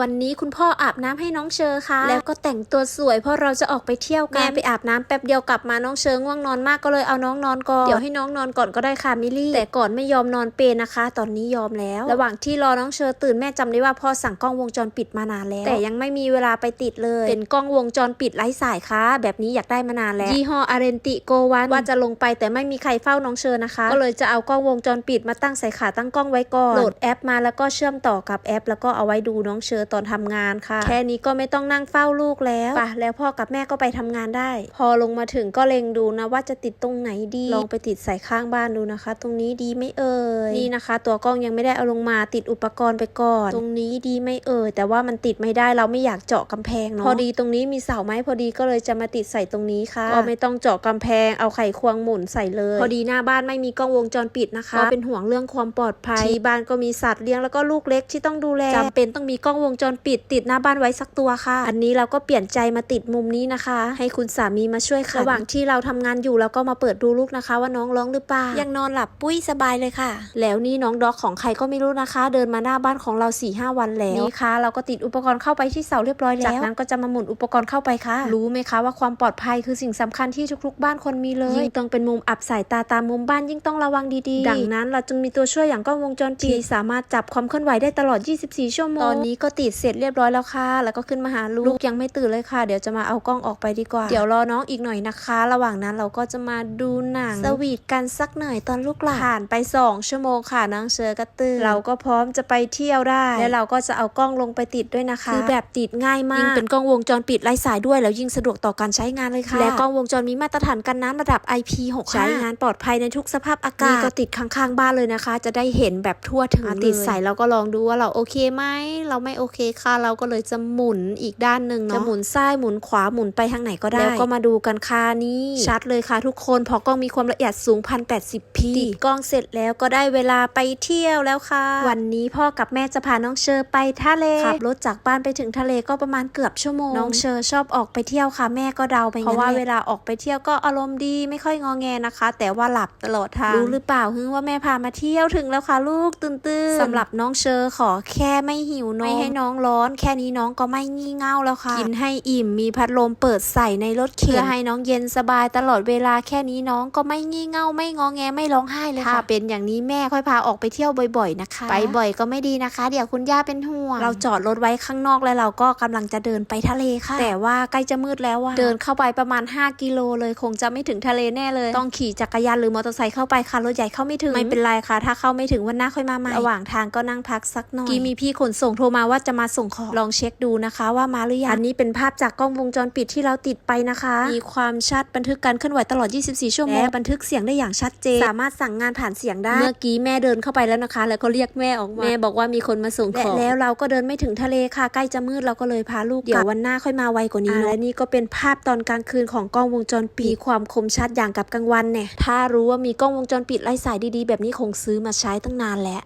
วันนี้คุณพ่ออาบน้ำให้น้องเชอค่ะ แล้วก็แต่งตัวสวยเพราะเราจะออกไปเที่ยวกันแม่ไปอาบน้ำแป๊บเดียวกลับมาน้องเชอง่วงนอนมากก็เลยเอาน้องนอนก่อนเดี๋ยวให้น้องนอนก่อนก็ได้ค่ะมิลลี่ แต่ก่อนไม่ยอมนอนเปรนะคะ ตอนนี้ยอมแล้ว ระหว่างที่รอน้องเชอตื่นแม่จำได้ว่าพ่อสั่งกล้องวงจรปิดมานานแล้ว แต่ยังไม่มีเวลาไปติดเลย เป็นกล้องวงจรปิดไร้สายค่ะ แบบนี้อยากได้มานานแล้วยี่ห้ออาเรนติโกวันว่าจะลงไปแต่ไม่มีใครเฝ้าน้องเชอนะคะ ก็เลยจะเอากล้องวงจรปิดมาตั้งใส่ขาตั้งกล้องไว้ก่อนโหลดแอปมาแล้วก็เชื่อมต่อกับแอป แล้วก็เอาไว้ดูน้องเชอตอนทำงานค่ะ แค่นี้ก็ไม่ต้องนั่งเฝ้าลูกแล้วป่ะแล้วพ่อกับแม่ก็ไปทำงานได้ พอลงมาถึงก็เล็งดูนะว่าจะติดตรงไหนดี ลองไปติดใส่ข้างบ้านดูนะคะ ตรงนี้ดีไหม่เอ่ย นี่นะคะ ตัวกล้องยังไม่ได้เอาลงมาติดอุปกรณ์ไปก่อน ตรงนี้ดีไหม่เอ่ย แต่ว่ามันติดไม่ได้เราไม่อยากเจาะกำแพงเนาะ พอดีตรงนี้มีเสาไม้พอดีก็เลยจะมาติดใส่ตรงนี้ค่ะ ก็ไม่ต้องเจาะกำแพงเอาไขควงหมุนใส่เลย พอดีหน้าบ้านไม่มีกล้องวงจรปิดนะคะก็เป็นห่วงเรื่องความปลอดภัย ที่บ้านก็มีสัตว์เลี้ยงแล้วก็ลูกเล็กที่ต้องดูแลจำเป็นต้องมีกล้องวงจรปิดติดหน้าบ้านไว้สักตัวค่ะ อันนี้เราก็เปลี่ยนใจมาติดมุมนี้นะคะ ให้คุณสามีมาช่วยค่ะระหว่างที่เราทำงานอยู่เราก็มาเปิดดูลูกนะคะ ว่าน้องร้องหรือเปล่ายังนอนหลับปุ้ยสบายเลยค่ะ แล้วนี่น้องด็อกของใครก็ไม่รู้นะคะ เดินมาหน้าบ้านของเรา4ี่ห้าวันแล้วนี่ค่ะ เราก็ติดอุปกรณ์เข้าไปที่เสาเรียบร้อยแล้วจากนั้นก็จะมาหมุนอุปกรณ์เข้าไปค่ะ รู้ไหมคะว่าความปลอดภัยคือสิ่งสำคัญที่ทุกๆ บ้านคนมีเลยยิ่งต้องเป็นมุมอับสายตาตามมุมบ้านยิ่งต้องระวังดีๆ ดังนั้นเราจึงมีตัวช่วยอย่างกล้องวงจรปิดที่สามารถจับความเคลื่อนไหวได้ตลอด 24 ชั่วโมงตอนนี้ก็ติดเสร็จเรียบร้อยแล้วค่ะ แล้วก็ขึ้นมาหาลูกลูกยังไม่ตื่นเลยค่ะ เดี๋ยวจะมาเอากล้องออกไปดีกว่า เดี๋ยวรอน้องอีกหน่อยนะคะ ระหว่างนั้นเราก็จะมาดูหนังสวีทกันสักหน่อยตอนลูกหลับผ่านไป2ชั่วโมงค่ะน้องเชอก็ตื่นเราก็พร้อมจะไปเที่ยวได้ แล้วเราก็จะเอากล้องลงไปติดด้วยนะคะคือแบบติดง่ายมากยิ่งเป็นกล้องวงจรปิดไร้สายด้วย แล้วยิ่งสะดวกต่อการใช้งานเลยค่ะและกล้องวงจรมีมาตรฐานกันน้ำระดับ IP65 ใช้งานปลอดภัยในทุกสภาพอากาศนี่ก็ติดข้างๆบ้านเลยนะคะ จะได้เห็นแบบทั่วถึงเลยติดใส่แล้วก็ลองดูว่าเราโอเคไหมเราไม่โอเคค่ะ เราก็เลยจะหมุนอีกด้านหนึ่งเนาะจะหมุนซ้ายหมุนขวาหมุนไปทางไหนก็ได้ แล้วก็มาดูกันค่ะนี่ ชัดเลยค่ะทุกคนเพอกล้องมีความละเอียดสูง 1080p ติดกล้องเสร็จแล้วก็ได้เวลาไปเที่ยวแล้วค่ะ วันนี้พ่อกับแม่จะพาน้องเชอไปทะเลขับรถจากบ้านไปถึงทะเลก็ประมาณเกือบชั่วโมงน้องเชอชอบออกไปเที่ยวค่ะ แม่ก็เดาไปเพราะว่าเวลาออกไปเที่ยวก็อารมณ์ดีไม่ค่อยงอแงนะคะ แต่ว่าหลับตลอดทางรู้หรือเปล่าฮึว่าแม่พามาเที่ยวถึงแล้วค่ะลูกตื่นตื่นสำหรับน้องเชอขอแค่ไม่หิวนมไม่ให้น้องร้อน แค่นี้น้องก็ไม่งี่เง่าแล้วค่ะกินให้อิ่มมีพัดลมเปิดใส่ในรถเข็นเพื่อให้น้องเย็นสบายตลอดเวลาแค่นี้น้องก็ไม่งี่เง่าไม่งอแงไม่ร้องไห้เลยค่ะถ้าเป็นอย่างนี้แม่ค่อยพาออกไปเที่ยวบ่อย ๆนะคะ ไปบ่อยก็ไม่ดีนะคะ เดี๋ยวคุณย่าเป็นห่วงเราจอดรถไว้ข้างนอกแล้วเราก็กำลังจะเดินไปทะเลค่ะ แต่ว่าใกล้จะมืดแล้วอะเดินเข้าไปประมาณ 5 กิโลเลยคงจะไม่ถึงทะเลแน่เลย ต้องขี่จักรยานหรือมอเตอร์ไซค์เข้าไปค่ะรถใหญ่เข้าไม่ถึงไม่เป็นไรค่ะ ถ้าเข้าไม่ถึงวันหน้าค่อยมาใหม่ระหว่างทางก็นั่งพักสักหน่อยกี้มีพี่ขนส่งโทรมาว่าจะมาส่งของลองเช็คดูนะคะว่ามาหรือยังอันนี้เป็นภาพจากกล้องวงจรปิดที่เราติดไปนะคะ มีความชัดบันทึกการเคลื่อนไหวตลอด 24 ชั่วโมงและบันทึกเสียงได้อย่างชัดเจน สามารถสั่งงานผ่านเสียงได้ เมื่อกี้แม่เดินเข้าไปแล้วนะคะ แล้วก็เรียกแม่ออกมาแม่บอกว่ามีคนมาส่งของและแล้วเราก็เดินไม่ถึงทะเลค่ะใกล้จะมืดเราก็เลยพาลูกเดี๋ยววันหน้าค่อยมาไวกว่านี้และนี่ก็เป็นภาพตอนกลางคืนของกล้องวงจรปิดมีความคมชัดอย่างกับกลางวันเนี่ยถ้ารู้ว่ามีกล้องวงจรปิดไร้สายดีๆ แบบนี้คงซื้อมาใช้ตั้งนานแล้ว